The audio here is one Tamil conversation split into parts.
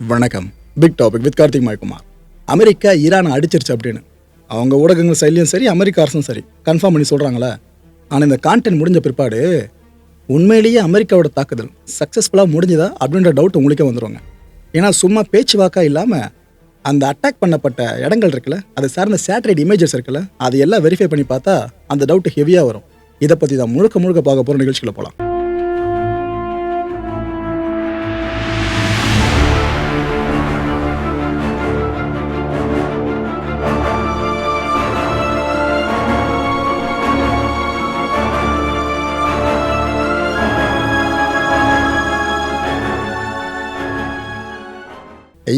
வணக்கம். Big topic with Karthik Maikumar America ஈரானை அடிச்சிருச்சு அப்படின்னு. அவங்க ஊடகங்கள் சைட்லையும் சரி அமெரிக்க அரசும் சரி கன்ஃபார்ம் பண்ணி சொல்கிறாங்களே ஆனால் இந்த கான்டென்ட் முடிஞ்ச பிற்பாடு உண்மையிலேயே அமெரிக்காவோட தாக்குதல் சக்ஸஸ்ஃபுல்லாக முடிஞ்சதா அப்படின்ற டவுட் உங்களுக்கே வந்துருவாங்க ஏன்னா சும்மா பேச்சுவாக்கா இல்லாமல் அந்த அட்டாக் பண்ணப்பட்ட இடங்கள் இருக்குல்ல அதை சார்ந்த சேட்டலைட் இமேஜஸ் இருக்குல்ல அதை எல்லாம் வெரிஃபை பண்ணி பார்த்தா அந்த டவுட் ஹெவியாக வரும். இதை பற்றி தான் முழுக்க முழுக்க பார்க்க போகிற நிகழ்ச்சியில் போகலாம்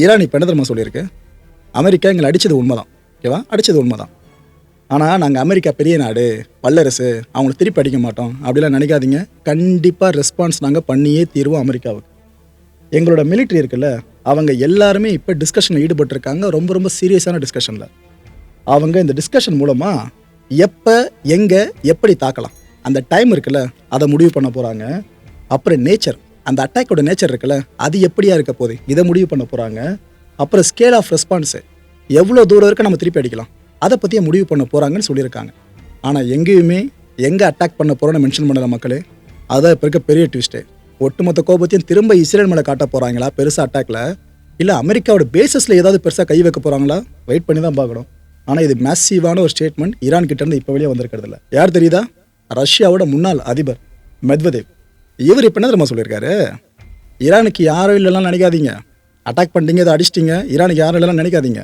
ஈரான் இப்போ என்ன தெரியுமா சொல்லியிருக்கு? அமெரிக்கா எங்களை அடித்தது உண்மைதான். ஓகேவா அடித்தது உண்மைதான். ஆனால் நாங்கள் அமெரிக்கா பெரிய நாடு வல்லரசு அவங்கள திருப்பி அடிக்க மாட்டோம். அப்படிலாம் நினைக்காதீங்க. கண்டிப்பாக ரெஸ்பான்ஸ் நாங்கள் பண்ணியே தீர்வோம் அமெரிக்காவுக்கு. எங்களோட மிலிட்ரி இருக்குல்ல அவங்க எல்லாருமே இப்போ டிஸ்கஷனில் ஈடுபட்டிருக்காங்க. ரொம்ப ரொம்ப சீரியஸான டிஸ்கஷனில் அவங்க இந்த டிஸ்கஷன் மூலமாக எப்போ எங்கே எப்படி தாக்கலாம். அந்த டைம் இருக்குல்ல அதை முடிவு பண்ண போகிறாங்க அப்புறம் நேச்சர் அந்த அட்டாக்கோட நேச்சர் இருக்குல்ல அது எப்படியா இருக்க போகுது? இதை முடிவு பண்ண போகிறாங்க அப்புறம் ஸ்கேல் ஆஃப் ரெஸ்பான்ஸு எவ்வளோ தூரம் இருக்க நம்ம திருப்பி அடிக்கலாம். அதை பற்றியே முடிவு பண்ண போகிறாங்கன்னு சொல்லியிருக்காங்க. ஆனால் எங்கேயுமே எங்கே அட்டாக் பண்ண போகிறோன்னு மென்ஷன் பண்ணல மக்களே. அதான் இப்போ இருக்க பெரிய ட்விஸ்ட்டு ஒட்டுமொத்த கோபத்தையும் திரும்ப இஸ்ரேல் மேலே காட்ட போகிறாங்களா பெருசாக அட்டாக்ல இல்லை அமெரிக்காவோட பேசஸில் ஏதாவது பெருசாக கை வைக்க போகிறாங்களா வெயிட் பண்ணி தான் பார்க்கணும். ஆனால் இது மேசிவான ஒரு ஸ்டேட்மெண்ட் ஈரான் கிட்டேருந்து இப்போ வெளியே வந்திருக்கிறது யார் தெரியுதா? ரஷ்யாவோட முன்னாள் அதிபர் மெத்வதேவ். இவர் இப்போ என்ன தெரியுமா சொல்லியிருக்காரு? ஈரானுக்கு யாரும் இல்லைலாம் நினைக்காதீங்க. அட்டாக் பண்ணிட்டீங்க இதை அடிச்சிட்டிங்க ஈரானுக்கு யாரும் இல்லைலாம் நினைக்காதீங்க.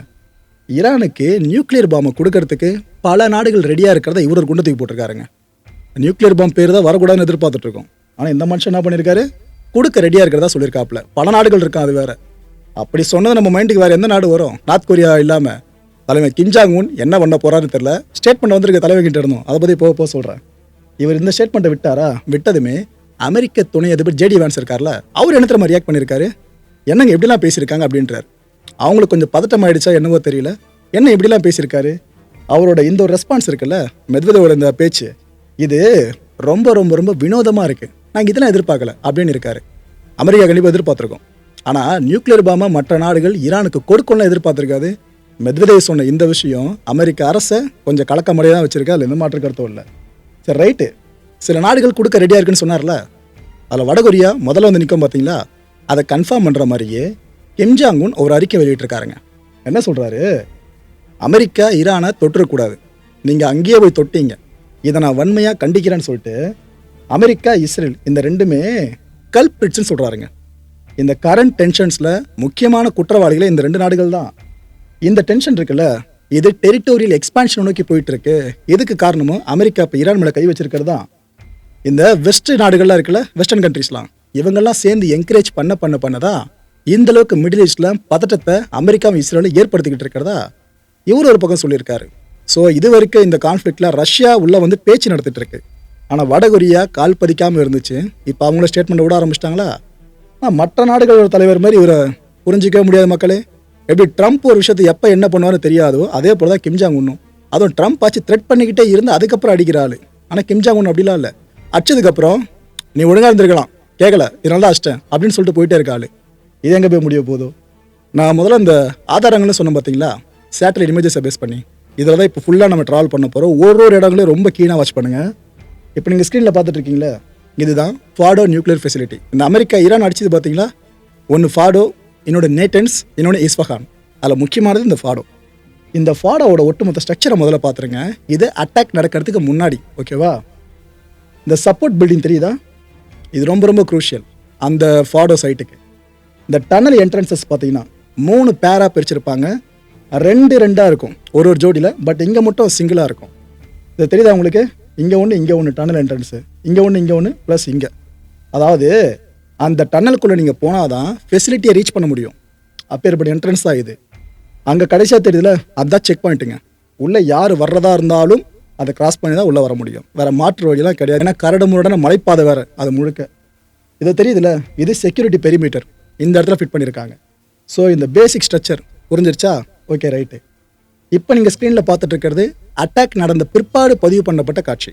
ஈரானுக்கு நியூக்ளியர் பாம்பை கொடுக்கறதுக்கு பல நாடுகள் ரெடியாக இருக்கிறத இவர் ஒரு குண்டு தூக்கி போட்டிருக்காருங்க. நியூக்ளியர் பாம்பு பேர் தான் வரக்கூடாதுன்னு எதிர்பார்த்துட்ருக்கோம் ஆனால் இந்த மனுஷன் என்ன பண்ணியிருக்காரு? கொடுக்க ரெடியாக இருக்கிறதா சொல்லியிருக்காப்புல. பல நாடுகள் இருக்கான் அது வேற. அப்படி சொன்னது நம்ம மைண்டுக்கு வேறு எந்த நாடு வரும்? நார்த் கொரியா இல்லாமல் தலைமை கிஞ்சாங் உன் என்ன பண்ண போகிறான்னு தெரியல. ஸ்டேட்மெண்ட் வந்திருக்க தலைமை கிட்ட இருந்தோம். அதை பற்றி போக போக சொல்கிறேன் இவர் இந்த ஸ்டேட்மெண்ட்டை விட்டாரா? விட்டதுமே அமெரிக்க துணை அதிபர் ஜேடி வான்ஸ் இருக்கார்ல அவர் என்ன தெரியுமா ரியாக்ட் பண்ணியிருக்காரு என்னங்க எப்படிலாம் பேசியிருக்காங்க அப்படின்றார். அவங்களுக்கு கொஞ்சம் பதட்டம் ஆயிடுச்சா என்னவோ தெரியல. என்ன இப்படிலாம் பேசியிருக்காரு? அவரோட இந்த ஒரு ரெஸ்பான்ஸ் இருக்குல்ல மெத்வதோட இந்த பேச்சு இது ரொம்ப ரொம்ப ரொம்ப வினோதமாக இருக்குது நாங்கள் இதெல்லாம் எதிர்பார்க்கல அப்படின்னு இருக்காரு. அமெரிக்கா கண்டிப்பாக எதிர்பார்த்துருக்கோம். ஆனால் நியூக்ளியர் பாமா மற்ற நாடுகள் ஈரானுக்கு கொடுக்கணும்னு எதிர்பார்த்துருக்காது. மெத்வதேவ் சொன்ன இந்த விஷயம் அமெரிக்க அரசை கொஞ்சம் கலக்கமடையாக தான் வச்சிருக்கா அதில் எந்த மாற்று கருத்தும் இல்லை. சரி ரைட்டு சில நாடுகள் கொடுக்க ரெடியாக இருக்குன்னு சொன்னார்ல அதில் வடகொரியா முதல்ல வந்து நிற்கும் பார்த்தீங்களா அதை கன்ஃபார்ம் பண்ணுற மாதிரியே கிம்ஜாங்குன் ஒரு அறிக்கை வெளியிட்டிருக்காருங்க. என்ன சொல்கிறாரு அமெரிக்கா ஈரானை தொற்றுக்கூடாது நீங்கள் அங்கேயே போய் தொட்டீங்க. இதை நான் வன்மையாக கண்டிக்கிறேன்னு சொல்லிட்டு அமெரிக்கா இஸ்ரேல் இந்த ரெண்டுமே கல்பிரிட்ஸ்னு சொல்கிறாருங்க இந்த கரண்ட் டென்ஷன்ஸில் முக்கியமான குற்றவாளிகளே இந்த ரெண்டு நாடுகள் தான். இந்த டென்ஷன் இருக்குல்ல இது டெரிட்டோரியல் எக்ஸ்பான்ஷன் நோக்கி போயிட்டு இருக்கு. எதுக்கு காரணமும் அமெரிக்கா இப்போ ஈரான் மேலே கை வச்சிருக்கிறது தான். இந்த வெஸ்ட் நாடுகள்லாம் இருக்குல்ல வெஸ்டர்ன் கண்ட்ரீஸ்லாம் இவங்கெல்லாம் சேர்ந்து என்கரேஜ் பண்ண பண்ண பண்ணதான் இந்த அளவுக்கு மிடில் ஈஸ்ட்ல பதட்டத்தை அமெரிக்காவும் இஸ்ரேலும் ஏற்படுத்திக்கிட்டு இருக்கிறதா இவர் ஒரு பக்கம் சொல்லியிருக்காரு. ஸோ இது வரைக்கும் இந்த கான்ஃப்ளிக்ட்ல ரஷ்யா உள்ள வந்து பேச்சு நடத்திட்டு இருக்கு. ஆனால் வடகொரியா கால் பதிக்காமல் இருந்துச்சு. இப்போ அவங்கள ஸ்டேட்மெண்ட் விட ஆரம்பிச்சிட்டாங்களா? மற்ற நாடுகளோட தலைவர் மாதிரி இவரை புரிஞ்சிக்கவே முடியாத மக்களே. எப்படி ட்ரம்ப் ஒரு விஷயத்தை எப்போ என்ன பண்ணுவாருன்னு தெரியாதோ அதே போல தான் கிம்ஜாங் உண்ணும் அதுவும் ட்ரம்ப் ஆச்சு த்ரெட் பண்ணிக்கிட்டே இருந்து அதுக்கப்புறம் அடிக்கிறாள் ஆனால் கிம்ஜாங் ஒன்று அப்படிலாம் இல்லை. அடிச்சதுக்கப்புறம் நீ ஒழுங்காக இருந்திருக்கலாம். கேட்கல இதனால தான் அடிச்சிட்டேன். அப்படின்னு சொல்லிட்டு போயிட்டே இருக்காள் இது எங்கே போய் முடிய போதோ நான் முதல்ல இந்த ஆதாரங்கள்னு சொன்னேன் பார்த்தீங்களா சேட்டலைட் இமேஜஸை பேஸ் பண்ணி. இதில் தான் இப்போ ஃபுல்லாக நம்ம ட்ராவல் பண்ண போகிறோம் ஒரு ஒரு இடங்களையும் ரொம்ப கீனாக வாட்ச் பண்ணுங்கள் இப்போ நீங்கள் ஸ்க்ரீனில் பார்த்துட்டு இருக்கீங்களே இதுதான் ஃபாடோ நியூக்ளியர் ஃபெசிலிட்டி இந்த அமெரிக்கா ஈரான் அடிச்சது பார்த்தீங்களா ஒன்று ஃபாடோ என்னோட நேட்டன்ஸ் இன்னொன்று இஸ்ஃபஹான். அதில் முக்கியமானது இந்த ஃபாடோ இந்த ஃபாடோவோட ஒட்டுமொத்த ஸ்ட்ரக்சரை முதல்ல பார்த்துருங்க. இது அட்டாக் நடக்கிறதுக்கு முன்னாடி ஓகேவா இந்த சப்போர்ட் பில்டிங் தெரியுதா இது ரொம்ப ரொம்ப குரூஷியல் அந்த ஃபாடோ சைட்டுக்கு இந்த டனல் என்ட்ரன்சஸ் பார்த்தீங்கன்னா மூணு பேராக பிரிச்சிருப்பாங்க. ரெண்டு ரெண்டாக இருக்கும். ஒரு ஒரு ஜோடியில் பட் இங்கே மட்டும் சிங்கிளாக இருக்கும். இது தெரியுதா உங்களுக்கு? இங்கே ஒன்று இங்கே ஒன்று டனல் என்ட்ரன்ஸு இங்கே ஒன்று இங்கே ஒன்று ப்ளஸ் இங்கே. அதாவது அந்த டன்னலுக்குள்ளே நீங்கள் போனால் தான் ஃபெசிலிட்டியை ரீச் பண்ண முடியும். அப்பேற்பட்ட என்ட்ரன்ஸ் தான் இது. அங்கே கடைசியாக தெரியுதுல அதுதான் செக் பாயிண்ட்டுங்க உள்ளே யார் வர்றதா இருந்தாலும் அதை கிராஸ் பண்ணி தான் உள்ளே வர முடியும். வேறு மாற்று வழியெல்லாம் கிடையாது. ஏன்னா கரடு முரடான மலைப்பாதை வேறு அது முழுக்க. இது தெரியுதுல்ல? இது செக்யூரிட்டி பெரிமீட்டர் இந்த இடத்துல ஃபிட் பண்ணியிருக்காங்க ஸோ இந்த பேசிக் ஸ்ட்ரக்சர் புரிஞ்சிருச்சா? ஓகே ரைட்டு இப்போ நீங்கள் ஸ்க்ரீனில் பார்த்துட்டு இருக்கிறது அட்டாக் நடந்த பிற்பாடு பதிவு பண்ணப்பட்ட காட்சி.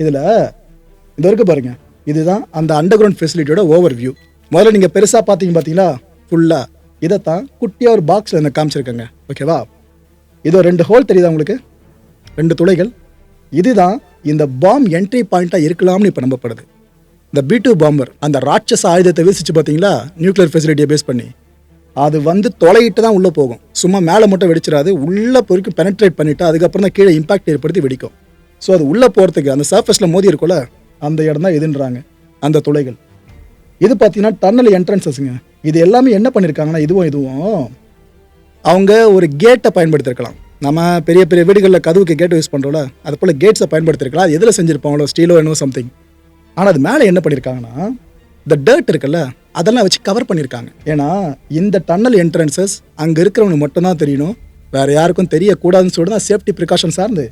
இதில் இந்த வரைக்கும் பாருங்கள் இதுதான் அந்த அண்டர் கிரவுண்ட் ஃபெசிலிட்டியோட ஓவர் வியூ முதல்ல நீங்கள் பெருசாக பார்த்தீங்க பார்த்தீங்களா? ஃபுல்லாக இதைத்தான் குட்டியாக ஒரு பாக்ஸில் என்ன காமிச்சிருக்கேங்க. ஓகேவா இதோ ரெண்டு ஹோல் தெரியுதா உங்களுக்கு? ரெண்டு துளைகள். இதுதான் இந்த பாம் என்ட்ரி பாயிண்ட்டாக இருக்கலாம்னு இப்போ நம்பப்படுது. இந்த பி டூ பாம்பர் அந்த ராட்சச ஆயுதத்தை வீசிச்சு பார்த்தீங்களா நியூக்ளியர் ஃபெசிலிட்டியை பேஸ் பண்ணி. அது வந்து தொலையிட்டு தான் உள்ளே போகும். சும்மா மேலே மட்டும் வெடிச்சிடாது உள்ளே பொறுக்கி பெனட்ரேட் பண்ணிவிட்டு அதுக்கப்புறம் தான் கீழே இம்பாக்ட் ஏற்படுத்தி வெடிக்கும். ஸோ அது உள்ளே போகிறதுக்கு அந்த சர்ஃபேஸில் மோதி இருக்கும்ல அந்த இடம் தான் இதுன்றாங்க அந்த துளைகள் இது பார்த்தீங்கன்னா டன்னல் என்ட்ரன்சஸ்ங்க இது எல்லாமே என்ன பண்ணியிருக்காங்கன்னா இதுவும் இதுவும் அவங்க ஒரு கேட்டை பயன்படுத்தியிருக்கலாம் நம்ம பெரிய பெரிய வீடுகளில் கதவுக்கு கேட் யூஸ் பண்ணுறோம்ல அது போல் கேட்ஸை பயன்படுத்திருக்கலாம். அது எதில் செஞ்சுருப்பாங்களோ ஸ்டீலோ என்னவோ சம்திங் ஆனால் அது மேலே என்ன பண்ணியிருக்காங்கன்னா இந்த டர்ட் இருக்குல்ல அதெல்லாம் வச்சு கவர் பண்ணியிருக்காங்க ஏன்னா இந்த டன்னல் என்ட்ரன்சஸ் அங்கே இருக்கிறவனுக்கு மட்டும்தான் தெரியணும். வேறு யாருக்கும் தெரியக்கூடாதுன்னு சொல்லிட்டு தான் சேஃப்டி ப்ரிகாஷன் சார்ந்து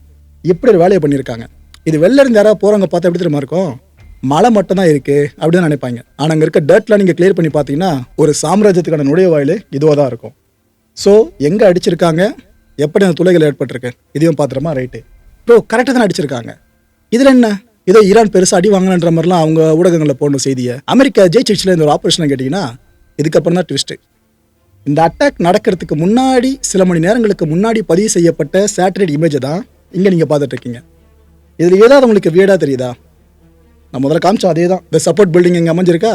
இப்படி ஒரு வேலையை பண்ணியிருக்காங்க இது வெளில இருந்து யாராவது போகிறவங்க பார்த்தா எப்படி தெரியுமா இருக்கும்? மழை மட்டும் தான் இருக்குது அப்படின்னு நினைப்பாங்க. ஆனால் அங்கே இருக்க டர்ட்லாம் நீங்கள் கிளியர் பண்ணி பார்த்தீங்கன்னா ஒரு சாம்ராஜ்யத்துக்கான நுழைவாயில் இதுவாக தான் இருக்கும். ஸோ எங்கே அடிச்சிருக்காங்க? எப்படி அந்த துளைகள் ஏற்பட்டிருக்கு? இதையும் பார்த்துறமா ரைட்டு ப்ரோ கரெக்டாக தானே அடிச்சிருக்காங்க. இதில் என்ன? இதோ ஈரான் பெருசாக அடி வாங்கினன்ற மாதிரிலாம் அவங்க ஊடகங்களில் போடணும் செய்தியை. அமெரிக்கா ஜெயிச்சிச்சில் இந்த ஒரு ஆப்ரேஷனை கேட்டிங்கன்னா இதுக்கப்புறம் தான் ட்விஸ்ட்டு இந்த அட்டாக் நடக்கிறதுக்கு முன்னாடி சில மணி நேரங்களுக்கு முன்னாடி பதிவு செய்யப்பட்ட சேட்டலைட் இமேஜை தான் இங்கே நீங்கள் பார்த்துட்ருக்கீங்க. இதில் ஏதாவது உங்களுக்கு வீடாக தெரியுதா? நான் முதல்ல காமிச்சோம் அதே தான் இந்த சப்போர்ட் பில்டிங் இங்கே அமைஞ்சிருக்கா?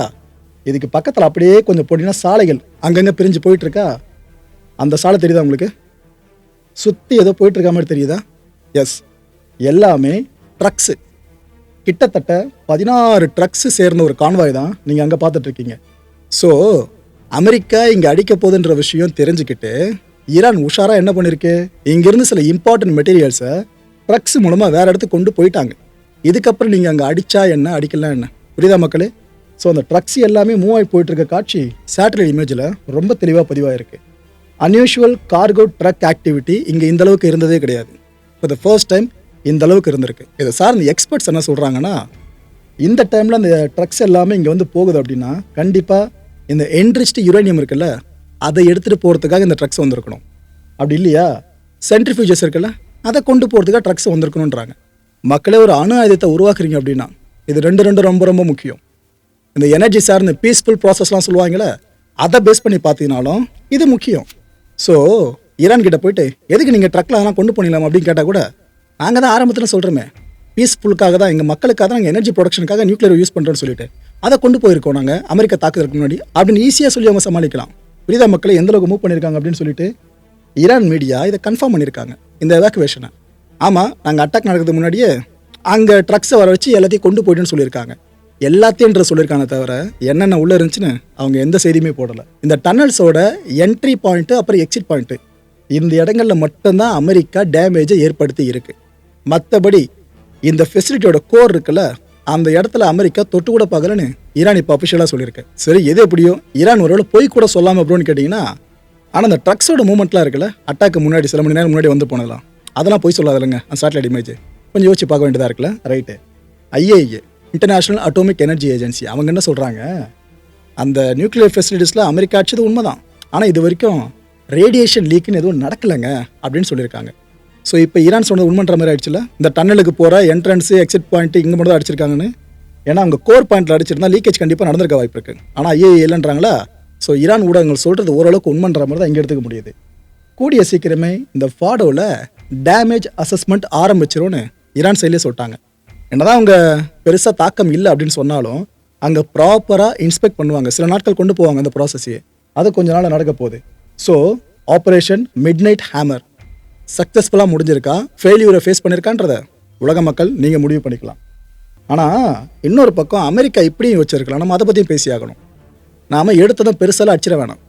இதுக்கு பக்கத்தில் அப்படியே கொஞ்சம் போட்டிங்கன்னா சாலைகள் அங்கங்கே பிரிஞ்சு போயிட்டுருக்கா அந்த சாலை தெரியுதா உங்களுக்கு? சுற்றி ஏதோ போயிட்டு இருக்க மாதிரி தெரியுதா? எஸ் எல்லாமே ட்ரக்ஸு கிட்டத்தட்ட பதினாறு ட்ரக்ஸு சேர்ந்த ஒரு கான்வாய் தான் நீங்கள் அங்கே பார்த்துட்ருக்கீங்க. ஸோ அமெரிக்கா இங்கே அடிக்க போகுதுன்ற விஷயம் தெரிஞ்சுக்கிட்டு ஈரான் உஷாராக என்ன பண்ணியிருக்கு இங்கேருந்து சில இம்பார்ட்டன்ட் மெட்டீரியல்ஸை ட்ரக்ஸ் மூலமாக வேறு இடத்துக்கு கொண்டு போயிட்டாங்க. இதுக்கப்புறம் நீங்கள் அங்கே அடித்தா என்ன அடிக்கலாம் என்ன? புரியுதா மக்களே? ஸோ அந்த ட்ரக்ஸ் எல்லாமே மூவ் ஆகி போயிட்டுருக்க காட்சி சேட்டலைட் இமேஜில் ரொம்ப தெளிவாக பதிவாயிருக்கு. அன்யூஷுவல் கார்கோ ட்ரக் ஆக்டிவிட்டி இங்கே இந்த அளவுக்கு இருந்ததே கிடையாது. இப்போ த ஃபர்ஸ்ட் டைம் இந்த அளவுக்கு இருந்திருக்கு. இதை சார்ந்த எக்ஸ்பர்ட்ஸ் என்ன சொல்கிறாங்கன்னா இந்த டைமில் அந்த ட்ரக்ஸ் எல்லாமே இங்கே வந்து போகுது அப்படின்னா கண்டிப்பாக இந்த என்ரிச்டு யுரேனியம் இருக்குல்ல அதை எடுத்துகிட்டு போகிறதுக்காக இந்த ட்ரக்ஸ் வந்திருக்கணும். அப்படி இல்லையா? சென்ட்ரிஃபியூஜஸ் இருக்குல்ல அதை கொண்டு போகிறதுக்காக ட்ரக்ஸ் வந்திருக்கணுன்றாங்க மக்களே ஒரு அணு ஆயுதத்தை உருவாக்குறீங்க அப்படின்னா இது ரெண்டு ரெண்டு ரொம்ப ரொம்ப முக்கியம். இந்த எனர்ஜி சார்ந்த பீஸ்ஃபுல் ப்ராசஸ்லாம் சொல்லுவாங்கல்ல அதை பேஸ் பண்ணி பார்த்தீங்கனாலும் இது முக்கியம். ஸோ ஈரான் கிட்ட போயிட்டு எதுக்கு நீங்கள் ட்ரக்கில் அதெல்லாம் கொண்டு போனிடலாம் அப்படின்னு கேட்டால் கூட நாங்கள் தான் ஆரம்பத்தில் சொல்கிறோமே பீஸ்ஃபுல்லுக்காக தான் எங்கள் மக்களுக்காக தான் நாங்கள் எனர்ஜி ப்ரொடக்ஷனுக்காக நியூக்ளியர் யூஸ் பண்ணுறோன்னு சொல்லிட்டு. அதை கொண்டு போயிருக்கோம் நாங்கள் அமெரிக்கா தாக்குதலுக்கு முன்னாடி. அப்படின்னு ஈஸியாக சொல்லி அவங்க சமாளிக்கலாம். புரியுதா மக்களை? எந்த அளவுக்கு மூவ் பண்ணியிருக்காங்க அப்படின்னு சொல்லிட்டு ஈரான் மீடியா இதை கன்ஃபார்ம் பண்ணியிருக்காங்க இந்த எவாக்குவேஷனை ஆமாம் நாங்கள் அட்டாக் நடக்கிறதுக்கு முன்னாடியே அங்கே ட்ரக்ஸை வர வச்சு எல்லாத்தையும் கொண்டு போயிட்டுன்னு சொல்லியிருக்காங்க. எல்லாத்தையும் சொல்லியிருக்காங்க தவிர என்னென்ன உள்ளே இருந்துச்சுன்னு அவங்க எந்த செய்தியுமே போடலை. இந்த டன்னல்ஸோட என்ட்ரி பாயிண்ட்டு அப்புறம் எக்ஸிட் பாயிண்ட்டு இந்த இடங்கள்ல மட்டும்தான் அமெரிக்கா டேமேஜை ஏற்படுத்தி இருக்கு. மற்றபடி இந்த ஃபெசிலிட்டியோட கோர் இருக்குல்ல அந்த இடத்துல அமெரிக்கா தொட்டு கூட பார்க்கலன்னு ஈரான் இப்போ அஃபிஷியலாக சொல்லியிருக்கு. சரி எது எப்படியோ ஈரான் ஒருவேளை போய் கூட சொல்லாமல் அப்படின்னு கேட்டிங்கன்னா ஆனால் அந்த ட்ரக்ஸோட மூமெண்ட்லாம் இருக்குல்ல அட்டாக்கு முன்னாடி சில மணி நேரம் முன்னாடி வந்து போனதெல்லாம் அதெல்லாம் போய் சொல்லாதில்லைங்க அந்த சேட்டலைட் இமேஜ் கொஞ்சம் யோசிச்சு பார்க்க வேண்டியதாக இருக்குல்ல right IAEA international atomic energy agency அவங்க என்ன சொல்கிறாங்க அந்த நியூக்ளியர் ஃபெசிலிட்டிஸில் அமெரிக்கா அடிச்சது உண்மைதான். ஆனால் இது வரைக்கும் ரேடியேஷன் லீக்குன்னு எதுவும் நடக்கலைங்க அப்படின்னு சொல்லியிருக்காங்க. ஸோ இப்போ ஈரான் சொன்னது உண்மைன்ற மாதிரி ஆயிடுச்சுல? இந்த டன்னலுக்கு போகிற என்ட்ரன்ஸு எக்ஸிட் பாயிண்ட்டு இங்கே மட்டும் தான் அடிச்சிருக்காங்கன்னு? ஏன்னா அவங்க கோர் பாயிண்ட்டில் அடிச்சிருந்தா லீக்கேஜ் கண்டிப்பாக நடந்திருக்க வாய்ப்பு இருக்குது ஆனால் ஐஏ இல்லைன்றாங்களா? ஸோ ஈரான் ஊடகங்கள் சொல்கிறது ஓரளவுக்கு உண்மைன்ற மாதிரி தான் இங்கே எடுத்துக்க முடியுது. கூடிய சீக்கிரமே இந்த ஃபாடோவில் டேமேஜ் அசஸ்மெண்ட் ஆரம்பிச்சிரும்னு ஈரான் சைட்லேயே சொல்லிட்டாங்க. என்னதான் அவங்க பெருசாக தாக்கம் இல்லை அப்படின்னு சொன்னாலும் அங்கே ப்ராப்பராக இன்ஸ்பெக்ட் பண்ணுவாங்க. சில நாட்கள் கொண்டு போவாங்க அந்த ப்ராசஸையே அது கொஞ்ச நாள் நடக்க போகுது. So operation mid night hammer சக்ஸஸ்ஃபுல்லாக முடிஞ்சிருக்கா? ஃபெயில்யூரை ஃபேஸ் பண்ணியிருக்கான்றத உலக மக்கள் நீங்கள் முடிவு பண்ணிக்கலாம். ஆனால் இன்னொரு பக்கம் அமெரிக்கா இப்படியும் வச்சிருக்கலாம். நம்ம அதை பற்றியும் பேசியாகணும் நாம் எடுத்ததும் பெருசாலாம் அடிச்சிட வேணாம்.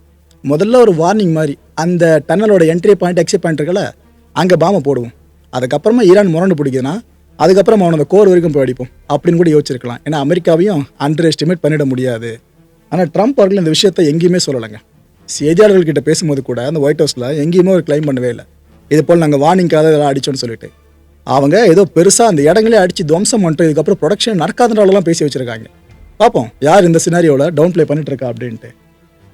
முதல்ல ஒரு வார்னிங் மாதிரி அந்த டன்னலோட என்ட்ரி பாயிண்ட் எக்ஸிட் பாயிண்ட் இருக்கல அங்கே பாமை போடுவோம். அதுக்கப்புறமா ஈரான் முரண்டு பிடிக்குதுன்னா அதுக்கப்புறம் அவனோட கோர் வரைக்கும் போய் அடிப்போம். அப்படின்னு கூட யோசிச்சிருக்கலாம். ஏன்னா அமெரிக்காவையும் அண்டர் எஸ்டிமேட் பண்ணிட முடியாது. ஆனால் ட்ரம்ப் அவர்கள் இந்த விஷயத்தை எங்கேயுமே சொல்லலைங்க. செய்தியாளர்கள்கிட்ட பேசும்போது கூட அந்த ஒயிட் ஹவுஸில் எங்கேயுமே ஒரு கிளைம் பண்ணவே இல்லை. இது போல் நாங்கள் வார்னிங்காக இதெல்லாம் அடிச்சோன்னு சொல்லிட்டு. அவங்க ஏதோ பெருசாக அந்த இடங்களே அடித்து துவம்சம் பண்ணிட்டு இதுக்கப்புறம் ப்ரொடக்ஷன் நடக்காதனாலலாம் பேசி வச்சுருக்காங்க. பார்ப்போம் யார் இந்த சினாரியோவில் டவுன் ப்ளே பண்ணிட்டு இருக்கா அப்படின்ட்டு.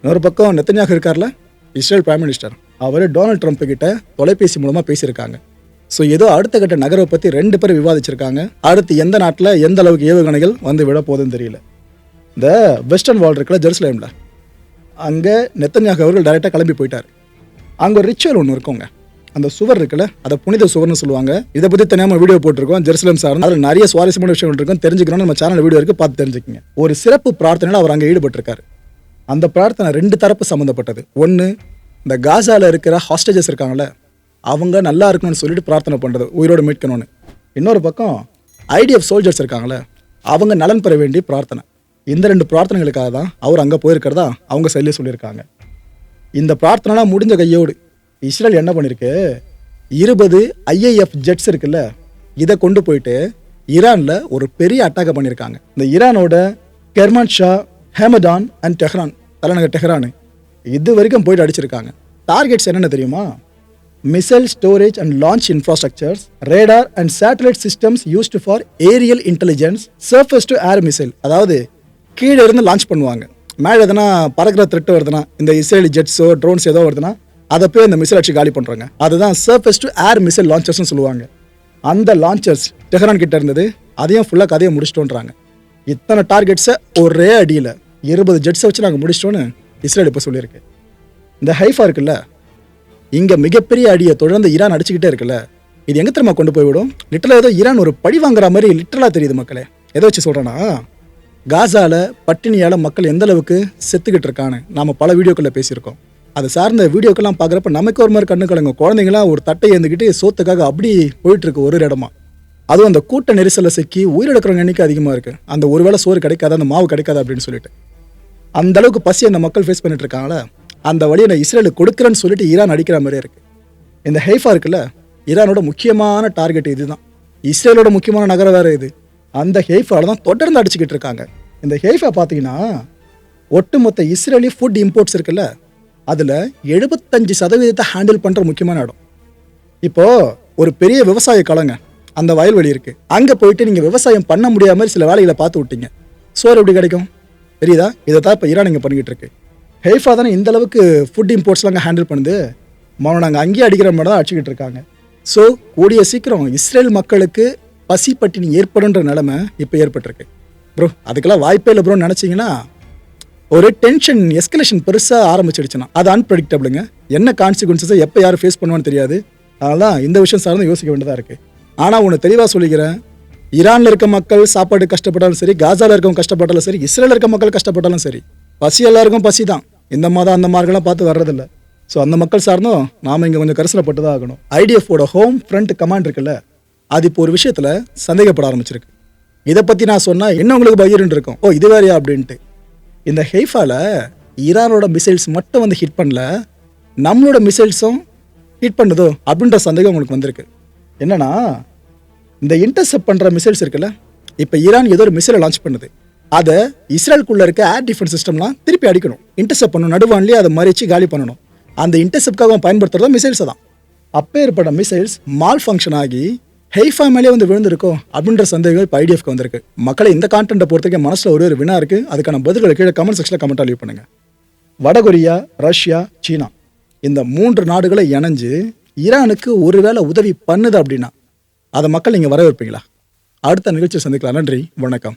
இன்னொரு பக்கம் நெத்தனியாக இருக்கார்ல இஸ்ரேல் பிரைம் மினிஸ்டர் அவர் டொனால்ட் ட்ரம்ப் கிட்ட தொலைபேசி மூலமாக பேசியிருக்காங்க. ஸோ ஏதோ அடுத்த கட்ட நகரை பற்றி ரெண்டு பேரும் விவாதிச்சிருக்காங்க. அடுத்து எந்த நாட்டில் எந்த அளவுக்கு ஏவுகணைகள் வந்து விட போகுதுன்னு தெரியல. இந்த வெஸ்டர்ன் வால் இருக்குல்ல ஜெருசலேமில் அங்கே நெத்தன்யாக அவர்கள் டைரெக்டாக கிளம்பி போயிட்டார். அங்கே ஒரு ரிச்சுவல் ஒன்று இருக்குங்க. அந்த சுவர் இருக்குல்ல அதை புனித சுவர்னு சொல்லுவாங்க. இதை பற்றி தனியாக வீடியோ போட்டிருக்கோம் ஜெருசலேம் சார் அதில் நிறைய சுவாரஸ்யமான விஷயங்கள் இருக்கும். தெரிஞ்சுக்கணும்னு நம்ம சேனல் வீடியோ இருக்குது பார்த்து தெரிஞ்சுக்கங்க. ஒரு சிறப்பு பிரார்த்தனையில் அவர் அங்கே ஈடுபட்டிருக்காரு. அந்த பிரார்த்தனை ரெண்டு தரப்பு சம்மந்தப்பட்டது ஒன்று இந்த காசாவில் இருக்கிற ஹாஸ்டேஜஸ் இருக்காங்கல்ல அவங்க நல்லா இருக்கணும்னு சொல்லிட்டு பிரார்த்தனை பண்ணுறது உயிரோடு மீட்கணும்னு. இன்னொரு பக்கம் ஐடிஎஃப் சோல்ஜர்ஸ் இருக்காங்களே அவங்க நலன் பெற வேண்டிய பிரார்த்தனை. இந்த ரெண்டு பிரார்த்தனைகளுக்காக தான் அவர் அங்கே போயிருக்கிறதா அவங்க செல்ல சொல்லியிருக்காங்க. இந்த பிரார்த்தனைலாம் முடிஞ்ச கையோடு. இஸ்ரேல் என்ன பண்ணியிருக்கு இருபது ஐஏஎஃப் ஜெட்ஸ் இருக்குல்ல இதை கொண்டு போயிட்டு ஈரானில் ஒரு பெரிய அட்டாக்கை பண்ணியிருக்காங்க. இந்த ஈரானோட Kermanshah Hamadan and Tehran தலைநகர் டெஹ்ரானு இது வரைக்கும் போயிட்டு அடிச்சிருக்காங்க. டார்கெட்ஸ் என்னென்ன தெரியுமா? Missile storage and launch infrastructures radar and satellite systems used for aerial intelligence surface to air missile அதாவது கீழே இருந்து லான்ச் பண்ணுவாங்க. மேலே எதனா பறக்கிற த்ரெட் வருதுன்னா இந்த இஸ்ரேலி ஜெட்ஸோ ட்ரோன்ஸ் ஏதோ வருதுன்னா அதை போய் அந்த மிசைல் அடிச்சு காலி பண்ணுறாங்க அதுதான் சர்ஃபேஸ் டு ஏர் மிசைல் லான்ச்சர்ஸ்னு சொல்லுவாங்க. அந்த லான்ச்சர்ஸ் டெஹரான் கிட்ட இருந்தது அதையும் ஃபுல்லாக கதையை முடிச்சிட்டோன்றாங்க. இத்தனை டார்கெட்ஸை ஒரே அடியில் இருபது ஜெட்ஸை வச்சு நாங்கள் முடிச்சிட்டோன்னு இஸ்ரேல் இப்போ சொல்லியிருக்கு. இந்த ஹைஃபா இருக்குல்ல இங்கே மிகப்பெரிய அடியை தொடர்ந்து ஈரான் அடிச்சுக்கிட்டே இருக்குல்ல. இது எங்கே திரும்ப கொண்டு போய்விடும்? லிட்டலாக ஏதோ ஈரான் ஒரு பழி வாங்குற மாதிரி லிட்டலாக தெரியுது மக்களே. எதை வச்சு சொல்கிறேன்னா காசால பட்டினியால் மக்கள் எந்த அளவுக்கு செத்துக்கிட்டு இருக்கான்னு நாம் பல வீடியோக்களில் பேசியிருக்கோம். அது சார்ந்த வீடியோக்கெல்லாம் பார்க்குறப்ப நமக்கு ஒரு மாதிரி கண்ணு கலங்க குழந்தைங்களாம் ஒரு தட்டை ஏந்துக்கிட்டு சோத்துக்காக அப்படி போயிட்டுருக்கு ஒரு இடமா. அதுவும் அந்த கூட்ட நெரிசலில் சிக்கி உயிரிழக்கிறவங்க எண்ணிக்கை அதிகமாக இருக்குது அந்த ஒருவேளை சோறு கிடைக்காது அந்த மாவு கிடைக்காது அப்படின்னு சொல்லிட்டு. அந்த அளவுக்கு பசி அந்த மக்கள் ஃபேஸ் பண்ணிட்டு இருக்காங்களே அந்த வழியை நான் இஸ்ரேலுக்கு கொடுக்குறேன்னு சொல்லிட்டு ஈரான் அடிக்கிற மாதிரியே இருக்குது இந்த ஹைஃபா இருக்குல்ல ஈரானோட முக்கியமான டார்கெட் இதுதான். இஸ்ரேலோட முக்கியமான நகரம் வேறு இது. அந்த ஹெய்ஃபால தான் தொடர்ந்து அடிச்சுக்கிட்டு இருக்காங்க. இந்த ஹெய்ஃபா பார்த்தீங்கன்னா ஒட்டுமொத்த இஸ்ரேலி ஃபுட் இம்போர்ட்ஸ் இருக்குல்ல அதில் எழுபத்தஞ்சு சதவீதத்தை ஹேண்டில் பண்ணுற முக்கியமான இடம். இப்போ ஒரு பெரிய விவசாய கலங்க அந்த வயல்வெளி இருக்குது அங்கே போயிட்டு நீங்கள் விவசாயம் பண்ண முடியாமல் மாதிரி சில வேலைகளை பார்த்து விட்டீங்க. சோறு எப்படி கிடைக்கும்? தெரியுதா? இதை தான் இப்போ ஈரான் இங்கே பண்ணிக்கிட்டு இருக்கு. ஹெய்ஃபா தானே இந்த அளவுக்கு ஃபுட் இம்போர்ட்ஸ்லாம் அங்கே ஹேண்டில் பண்ணுது. மௌனம் நாங்கள் அங்கேயே அடிக்கிற மாதிரி தான் அடிச்சுக்கிட்டு இருக்காங்க. ஸோ கூடிய சீக்கிரம் இஸ்ரேல் மக்களுக்கு பசி பட்டினி ஏற்படுன்ற நிலைமை இப்போ ஏற்பட்டிருக்கு. ப்ரோ அதுக்கெல்லாம் வாய்ப்பே இல்லை ப்ரோன்னு நினச்சிங்கன்னா ஒரு டென்ஷன் எஸ்கலேஷன் பெருசாக ஆரம்பிச்சிடுச்சுன்னா அது அன்பிரடிக்டபிளுங்க என்ன கான்சிக்வன்சஸை எப்போ யார் ஃபேஸ் பண்ணுவான்னு தெரியாது. அதனால தான் இந்த விஷயம் சார்ந்து யோசிக்க வேண்டியதாக இருக்குது ஆனால் ஒன்று தெளிவாக சொல்லிக்கிறேன். ஈரானில் இருக்க மக்கள் சாப்பாடு கஷ்டப்பட்டாலும் சரி காசாவில் இருக்கவங்க கஷ்டப்பட்டாலும் சரி இஸ்ரேலில் இருக்க மக்கள் கஷ்டப்பட்டாலும் சரி பசி எல்லாருக்கும் பசி தான் இந்த மாதம் அந்த மார்க்கெல்லாம் பார்த்து வர்றதில்ல. ஸோ அந்த மக்கள் சார்ந்தும் நாம் இங்கே கொஞ்சம் கரிசனப்பட்டு தான் ஆகணும் ஐடிஎஃபோட ஹோம் ஃப்ரண்ட் கமாண்ட் இருக்குல்ல அது இப்போ ஒரு விஷயத்தில் சந்தேகப்பட ஆரம்பிச்சிருக்கு. இதை பற்றி நான் சொன்னால் என்ன உங்களுக்கு பகிர்ன்னு இருக்கும்? ஓ இது வேறையா அப்படின்ட்டு. இந்த ஹெய்ஃபாவில் ஈரானோட மிசைல்ஸ் மட்டும் வந்து ஹிட் பண்ணல நம்மளோட மிசைல்ஸும் ஹிட் பண்ணுதோ அப்படின்ற சந்தேகம் உங்களுக்கு வந்திருக்கு. என்னன்னா இந்த இன்டர்செப்ட் பண்ணுற மிசைல்ஸ் இருக்குல்ல இப்போ ஈரான் ஏதோ ஒரு மிசைலை லான்ச் பண்ணுது. அதை இஸ்ரேலுக்குள்ளே இருக்க ஏர் டிஃபென்ஸ் சிஸ்டம்லாம் திருப்பி அடிக்கணும். இன்டர்செப்ட் பண்ணணும் நடுவான்லேயே அதை மறைச்சு காலி பண்ணணும். அந்த இன்டர்செப்ட்காக அவன் மிசைல்ஸை தான். அப்போ ஏற்பட்ட மிசைல்ஸ் மால் ஃபங்க்ஷன் ஆகி ஹெய்ஃபா மேலே வந்து விழுந்திருக்கோம் அப்படின்ற சந்தேகங்கள் இப்போ ஐடிஎஃப்க்கு வந்திருக்கு. மக்களை இந்த கான்டென்ட்டை பொறுத்தவரைக்கும் மனசில் ஒரு ஒரு வினா இருக்குது அதுக்கான பதில்களை கீழே கமெண்ட் செக்ஷனில் கமெண்ட்டாக லீவ் பண்ணுங்கள் வடகொரியா ரஷ்யா சீனா. இந்த மூன்று நாடுகளை இணைஞ்சு ஈரானுக்கு ஒருவேளை உதவி பண்ணுது அப்படின்னா அதை மக்கள் நீங்கள் வரவேற்பீங்களா? அடுத்த நிகழ்ச்சியை சந்திக்கலாம். நன்றி வணக்கம்.